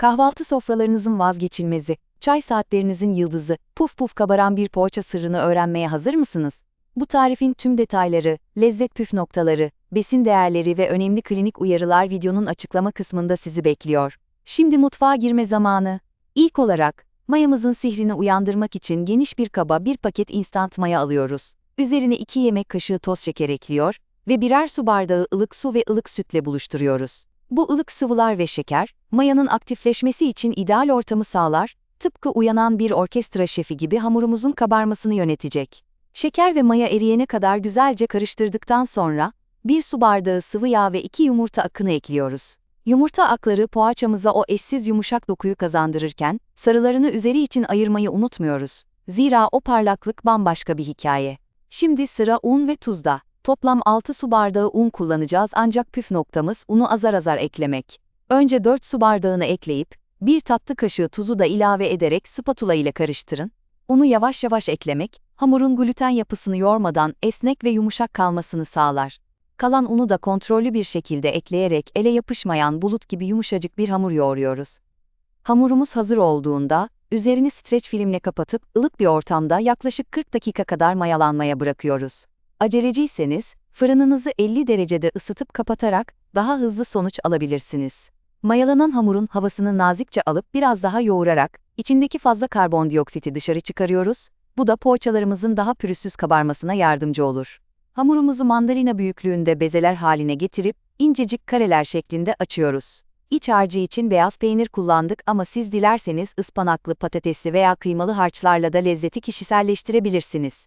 Kahvaltı sofralarınızın vazgeçilmezi, çay saatlerinizin yıldızı, puf puf kabaran bir poğaça sırrını öğrenmeye hazır mısınız? Bu tarifin tüm detayları, lezzet püf noktaları, besin değerleri ve önemli klinik uyarılar videonun açıklama kısmında sizi bekliyor. Şimdi mutfağa girme zamanı. İlk olarak, mayamızın sihrini uyandırmak için geniş bir kaba bir paket instant maya alıyoruz. Üzerine 2 yemek kaşığı toz şeker ekliyor ve birer su bardağı ılık su ve ılık sütle buluşturuyoruz. Bu ılık sıvılar ve şeker, mayanın aktifleşmesi için ideal ortamı sağlar, tıpkı uyanan bir orkestra şefi gibi hamurumuzun kabarmasını yönetecek. Şeker ve maya eriyene kadar güzelce karıştırdıktan sonra, bir su bardağı sıvı yağ ve iki yumurta akını ekliyoruz. Yumurta akları poğaçamıza o eşsiz yumuşak dokuyu kazandırırken, sarılarını üzeri için ayırmayı unutmuyoruz. Zira o parlaklık bambaşka bir hikaye. Şimdi sıra un ve tuzda. Toplam 6 su bardağı un kullanacağız ancak püf noktamız unu azar azar eklemek. Önce 4 su bardağını ekleyip, 1 tatlı kaşığı tuzu da ilave ederek spatula ile karıştırın. Unu yavaş yavaş eklemek, hamurun gluten yapısını yormadan esnek ve yumuşak kalmasını sağlar. Kalan unu da kontrollü bir şekilde ekleyerek ele yapışmayan bulut gibi yumuşacık bir hamur yoğuruyoruz. Hamurumuz hazır olduğunda, üzerini streç filmle kapatıp ılık bir ortamda yaklaşık 40 dakika kadar mayalanmaya bırakıyoruz. Aceleciyseniz, fırınınızı 50 derecede ısıtıp kapatarak daha hızlı sonuç alabilirsiniz. Mayalanan hamurun havasını nazikçe alıp biraz daha yoğurarak içindeki fazla karbondioksiti dışarı çıkarıyoruz. Bu da poğaçalarımızın daha pürüzsüz kabarmasına yardımcı olur. Hamurumuzu mandalina büyüklüğünde bezeler haline getirip incecik kareler şeklinde açıyoruz. İç harcı için beyaz peynir kullandık ama siz dilerseniz ıspanaklı, patatesli veya kıymalı harçlarla da lezzeti kişiselleştirebilirsiniz.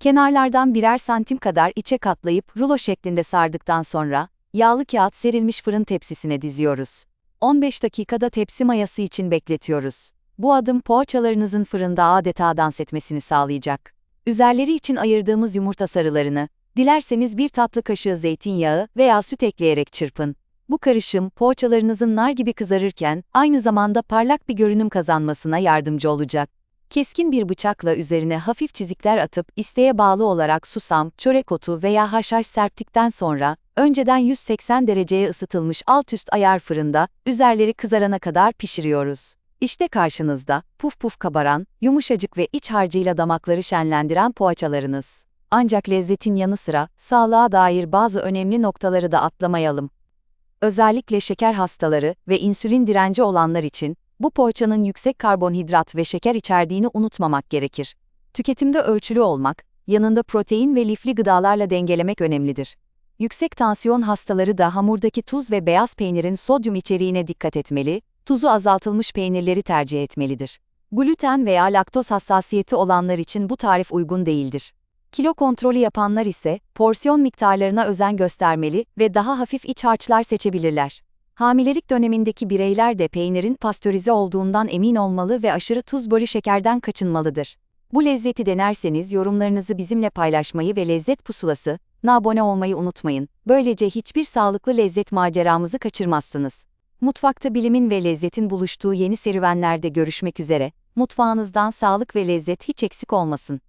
Kenarlardan birer santim kadar içe katlayıp rulo şeklinde sardıktan sonra, yağlı kağıt serilmiş fırın tepsisine diziyoruz. 15 dakikada tepsi mayası için bekletiyoruz. Bu adım poğaçalarınızın fırında adeta dans etmesini sağlayacak. Üzerleri için ayırdığımız yumurta sarılarını, dilerseniz bir tatlı kaşığı zeytinyağı veya süt ekleyerek çırpın. Bu karışım, poğaçalarınızın nar gibi kızarırken, aynı zamanda parlak bir görünüm kazanmasına yardımcı olacak. Keskin bir bıçakla üzerine hafif çizikler atıp isteğe bağlı olarak susam, çörek otu veya haşhaş serptikten sonra, önceden 180 dereceye ısıtılmış alt üst ayar fırında, üzerleri kızarana kadar pişiriyoruz. İşte karşınızda, puf puf kabaran, yumuşacık ve iç harcıyla damakları şenlendiren poğaçalarınız. Ancak lezzetin yanı sıra, sağlığa dair bazı önemli noktaları da atlamayalım. Özellikle şeker hastaları ve insülin direnci olanlar için, bu poğaçanın yüksek karbonhidrat ve şeker içerdiğini unutmamak gerekir. Tüketimde ölçülü olmak, yanında protein ve lifli gıdalarla dengelemek önemlidir. Yüksek tansiyon hastaları da hamurdaki tuz ve beyaz peynirin sodyum içeriğine dikkat etmeli, tuzu azaltılmış peynirleri tercih etmelidir. Gluten veya laktoz hassasiyeti olanlar için bu tarif uygun değildir. Kilo kontrolü yapanlar ise porsiyon miktarlarına özen göstermeli ve daha hafif iç harçlar seçebilirler. Hamilelik dönemindeki bireyler de peynirin pastörize olduğundan emin olmalı ve aşırı tuz bölü şekerden kaçınmalıdır. Bu lezzeti denerseniz yorumlarınızı bizimle paylaşmayı ve lezzet pusulası, abone olmayı unutmayın. Böylece hiçbir sağlıklı lezzet maceramızı kaçırmazsınız. Mutfakta bilimin ve lezzetin buluştuğu yeni serüvenlerde görüşmek üzere. Mutfağınızdan sağlık ve lezzet hiç eksik olmasın.